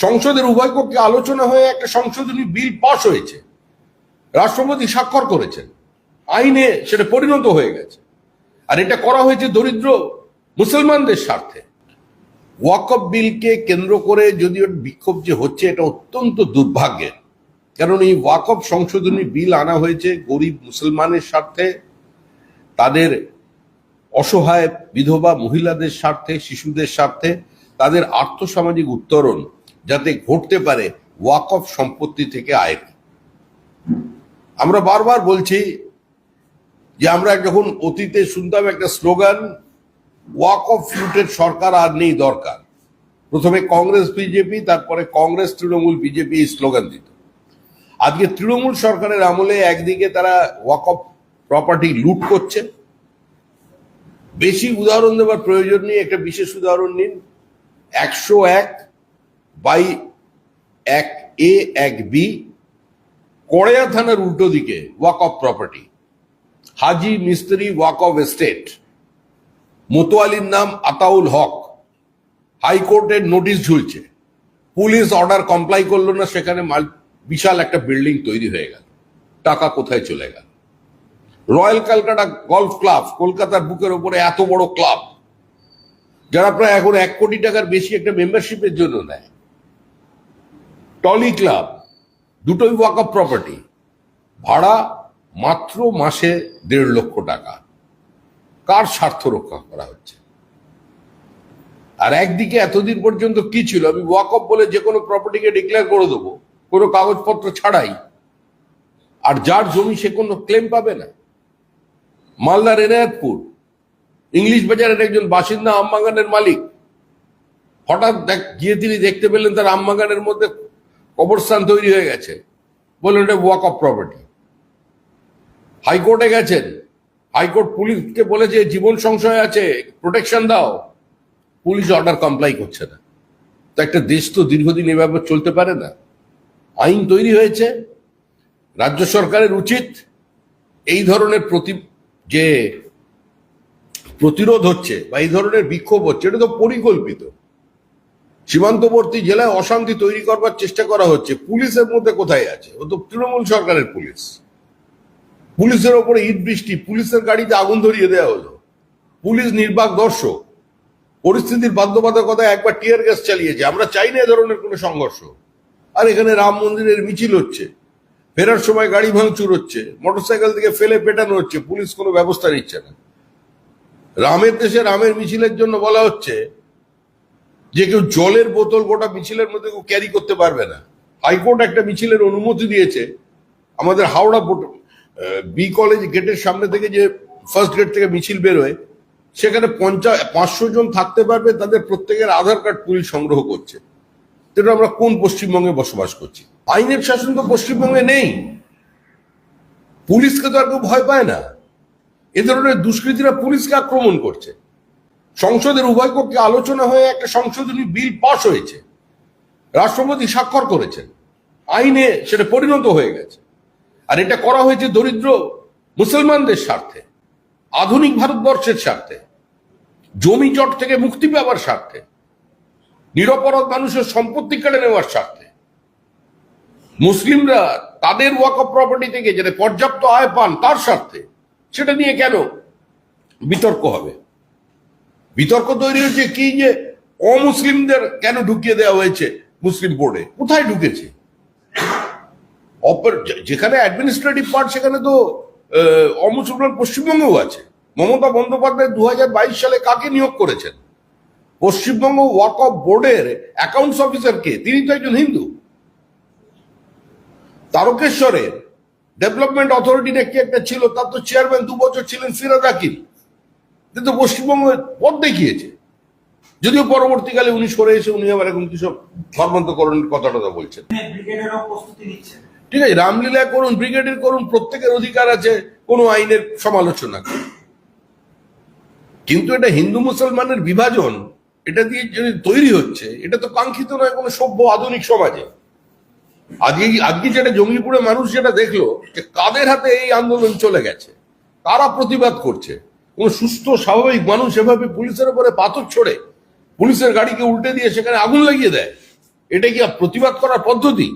সংসদের উভয় কক্ষে আলোচনা হয়ে একটা সংশোধনী বিল পাশ হয়েছে। রাষ্ট্রপতি স্বাক্ষর করেছেন। আইনে সেটা পরিণত হয়ে গেছে। আর এটা করা হয়েছে দরিদ্র মুসলমানদের স্বার্থে। ওয়াকফ বিলকে কেন্দ্র করে যদিও বিক্ষোভ যে হচ্ছে, এটা অত্যন্ত দুর্ভাগ্যের। কারণ এই ওয়াকফ সংশোধনী বিল আনা হয়েছে গরিব মুসলমানের স্বার্থে, তাদের অসহায় বিধবা মহিলাদের স্বার্থে, শিশুদের স্বার্থে, তাদের আর্থসামাজিক উত্তরণ যাতে ঘটতে পারে ওয়াকফ সম্পত্তি থেকে আয়ের আমরা বারবার বলছি যে আমরা যখন অতীতে শুনতাম একটা স্লোগান ওয়াক অফ ফ্লুটের সরকার আর নেই দরকার। প্রথমে কংগ্রেস, বিজেপি, তারপরে কংগ্রেস, তৃণমূল, বিজেপি এই স্লোগান দিত। আজকে তৃণমূল সরকারের আমলে একদিকে তারা ওয়াক অফ প্রপার্টি লুট করছে। বেশি উদাহরণ দেওয়ার প্রয়োজন নেই, একটা বিশেষ উদাহরণ নিন। একশো এক বাই এক এ, এক বি, কড়েয়া থানার উল্টো দিকে ওয়াক অফ প্রপার্টি হাজি মিস্ত্রি ওয়াক অফ এস্টেট মোতোয়ালির নাম আতাউল হক। হাইকোর্টের নোটিশ ঝুলছে। পুলিশ অর্ডার কমপ্লাই করল না, সেখানে বিশাল একটা বিল্ডিং তৈরি হয়ে গেল। টাকা কোথায় চলে গেল? রয়্যাল ক্যালকাটা গলফ ক্লাব, কলকাতার বুকের উপরে এত বড় ক্লাব, যারা প্রায় এখন এক কোটি টাকার বেশি একটা মেম্বারশিপের জন্য নেয়। টলি ক্লাব, দুটোই ওয়াক অফ প্রপার্টি ভাড়া মাত্র মাসে দেড় লক্ষ টাকা। কার স্বার্থ রক্ষা করা হচ্ছে? আর একদিকে এতদিন পর্যন্ত কি ছিল? আমি ওয়াক অফ বলে যে কোনো প্রপার্টিকে ডিক্লেয়ার করে দেবো। কোনো কাগজপত্র ছাড়াই। আর যার জমি সে কোনো ক্লেম পাবে না। মালদার এনায়তপুর ইংলিশ বাজারের একজন বাসিন্দা আমবাগানের মালিক। হঠাৎ দেখ, গিয়ে তিনি দেখতে পেলেন তার আমবাগানের মধ্যে কবরস্থান তৈরি হয়ে গেছে। বললেন, এটা ওয়াক অফ প্রপার্টি হাইকোর্টে গেছেন। হাইকোর্ট পুলিশকে বলেছে, জীবন সংশয় আছে প্রোটেকশন দাও। পুলিশ অর্ডার কমপ্লাই করছে না। তো একটা দেশ তো দীর্ঘদিন এভাবে চলতে পারে না। আইন তৈরি হয়েছে। রাজ্য সরকারের উচিত এই ধরনের প্রতি, যে প্রতিরোধ হচ্ছে বা এই ধরনের বিক্ষোভ হচ্ছে, এটা তো পরিকল্পিত। সীমান্তবর্তী জেলায় অশান্তি তৈরি করবার চেষ্টা করা হচ্ছে। পুলিশের মধ্যে কোথায় আছে? ও তো তৃণমূল সরকারের পুলিশ। পুলিশের ওপরে ইট বৃষ্টি। পুলিশের গাড়িতে আগুন ধরিয়ে দেওয়া হলো। পুলিশ নির্বাক দর্শক। পরিস্থিতির বাধ্যবাধকতায় একবার টিয়ার গ্যাস চালিয়েছে। আমরা চাই না এ ধরনের কোনো সংঘর্ষ। আর এখানে রাম মন্দিরের মিছিল হচ্ছে। ফেরার সময় গাড়ি ভাঙচুর হচ্ছে। মোটরসাইকেল থেকে ফেলে পেটানো হচ্ছে। পুলিশ কোনো ব্যবস্থা নিচ্ছে না। রামের দেশে রামের মিছিলের জন্য বলা হচ্ছে যে কেউ জলের বোতল গোটা মিছিলের মধ্যে কেউ ক্যারি করতে পারবে না। হাইকোর্ট একটা মিছিলের অনুমতি দিয়েছে। আমাদের হাওড়া বি কলেজ গেটের সামনে থেকে যে ফার্স্ট গেট থেকে মিছিল বেরোয়, সেখানে পঞ্চাশ পাঁচশো জন থাকতে পারবে, তাদের প্রত্যেকের আধার কার্ড পুলিশ সংগ্রহ করছে। এটা আমরা কোন পশ্চিমবঙ্গে বসবাস করছি? আইনের শাসন তো পশ্চিমবঙ্গে নেই। পুলিশকে তো আর কেউ ভয় পায় না। এ ধরনের দুষ্কৃতীরা পুলিশকে আক্রমণ করছে। সংসদের উভয় কক্ষে আলোচনা হয়ে একটা সংশোধনী বিল পাশ হয়েছে। রাষ্ট্রপতি স্বাক্ষর করেছেন। আইনে সেটা পরিণত হয়ে গেছে। আর এটা করা হয়েছে দরিদ্র মুসলমানদের স্বার্থে, আধুনিক ভারতবর্ষের স্বার্থে, জমি জট থেকে মুক্তি পাওয়ার স্বার্থে, নিরপরাধ মানুষের সম্পত্তি কেড়ে নেওয়ার স্বার্থে। মুসলিমরা তাদের ওয়াক অফ প্রপার্টি থেকে যাতে পর্যাপ্ত আয় পান তার স্বার্থে, সেটা নিয়ে কেন বিতর্ক হবে? বিতর্ক তৈরি হয়েছে কি যে অমুসলিমদের কেন ঢুকিয়ে দেওয়া হয়েছে মুসলিম বোর্ডে? কোথায় ঢুকেছে? অপর যেখানে অ্যাডমিনিস্ট্রেটিভ পার্ট সেখানে তো অমুসলমান পশ্চিমবঙ্গেও আছে। মমতা বন্দ্যোপাধ্যায় দু বাইশ সালে কাকে নিয়োগ করেছেন? পশ্চিমবঙ্গ ওয়াক অফ বোর্ডের অ্যাকাউন্টস অফিসার কে? তিনি তো একজন হিন্দু। তারকেশ্বরের ডেভেলপমেন্ট অথরিটি একটা ছিল? তার তো চেয়ারম্যান দু বছর ছিলেন ফিরাদ আকিল। কিন্তু পশ্চিমবঙ্গ পথ দেখিয়েছে। যদিও পরবর্তীকালে উনি সরে এসে উনি আবার এখন কিসব ধর্মান্তকরণের কথা টথা বলছেন। নিচ্ছেন। ঠিক আছে রামলীলা করুন ব্রিগেডের করুন প্রত্যেকের অধিকার আছে কোনো আইনের সমালোচনা করুন। কিন্তু এটা হিন্দু মুসলমানের বিভাজন এটা দিয়ে যদি তৈরি হচ্ছে এটা তো কাঙ্ক্ষিত নয় কোনো সভ্য আধুনিক সমাজে। আজকে আজকে যেটা জঙ্গিপুরে মানুষ যেটা দেখল যে কাদের হাতে এই আন্দোলন চলে গেছে? কারা প্রতিবাদ করছে? কোন সুস্থ, স্বাভাবিক মানুষ এভাবে পুলিশের উপরে পাথর ছড়ে, পুলিশের গাড়িকে উল্টে দিয়ে সেখানে আগুন লাগিয়ে দেয়, এটা কি প্রতিবাদ করার পদ্ধতি?